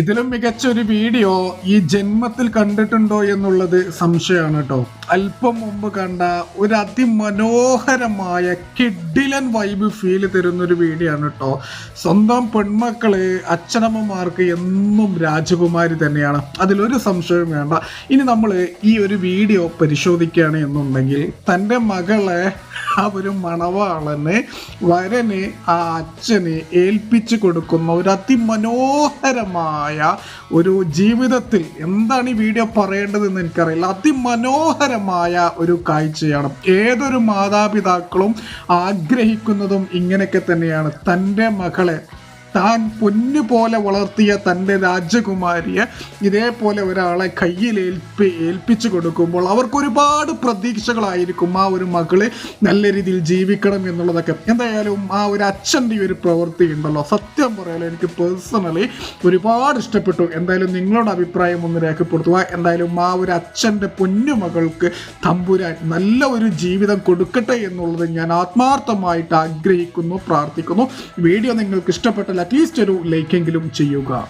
ഇതിലും മികച്ച ഒരു വീഡിയോ ഈ ജന്മത്തിൽ കണ്ടിട്ടുണ്ടോ എന്നുള്ളത് സംശയമാണ് കേട്ടോ. അല്പം മുമ്പ് കണ്ട ഒരു അതിമനോഹരമായ കിഡിലൻ വൈബ് ഫീൽ തരുന്ന ഒരു വീഡിയോ ആണ് കേട്ടോ. സ്വന്തം പെൺമക്കൾ അച്ഛനമ്മമാർക്ക് എന്നും രാജകുമാരി തന്നെയാണ്. അതിലൊരു സംശയവും വേണ്ട. ഇനി നമ്മൾ ഈ ഒരു വീഡിയോ പരിശോധിക്കുകയാണ് എന്നുണ്ടെങ്കിൽ തന്റെ മകളെ ആ ഒരു മണവാളന് വരന് ആ അച്ഛന് ഏൽപ്പിച്ചു കൊടുക്കുന്ന ഒരു അതിമനോഹരമായ ഒരു ജീവിതത്തിൽ എന്താണ് ഈ വീഡിയോ പറയേണ്ടതെന്ന് എനിക്കറിയില്ല. അതിമനോഹരമായ ഒരു കാഴ്ചയാണ്. ഏതൊരു മാതാപിതാക്കളും ആഗ്രഹിക്കുന്നതും ഇങ്ങനെയൊക്കെ തന്നെയാണ്. തന്റെ മകളെ താൻ പൊന്നു പോലെ വളർത്തിയ തന്റെ രാജകുമാരിയെ ഇതേപോലെ ഒരാളെ കയ്യിൽ ഏൽപ്പി ഏൽപ്പിച്ചു കൊടുക്കുമ്പോൾ അവർക്ക് ഒരുപാട് പ്രതീക്ഷകളായിരിക്കും ആ ഒരു മകൾ നല്ല രീതിയിൽ ജീവിക്കണം എന്നുള്ളതൊക്കെ. എന്തായാലും ആ ഒരു അച്ഛന്റെ ഒരു പ്രവൃത്തി ഉണ്ടല്ലോ. സത്യം പറയാലോ എനിക്ക് പേഴ്സണലി ഒരുപാട് ഇഷ്ടപ്പെട്ടു. എന്തായാലും നിങ്ങളുടെ അഭിപ്രായം ഒന്ന് രേഖപ്പെടുത്തുക. എന്തായാലും ആ ഒരു അച്ഛന്റെ പൊന്നു മകൾക്ക് തമ്പുരാൻ നല്ല ഒരു ജീവിതം കൊടുക്കട്ടെ എന്നുള്ളത് ഞാൻ ആത്മാർത്ഥമായിട്ട് ആഗ്രഹിക്കുന്നു പ്രാർത്ഥിക്കുന്നു. വീഡിയോ നിങ്ങൾക്ക് ഇഷ്ടപ്പെട്ടാൽ അറ്റ്ലീസ്റ്റ് ഒരു ലൈക്കെങ്കിലും ചെയ്യുക.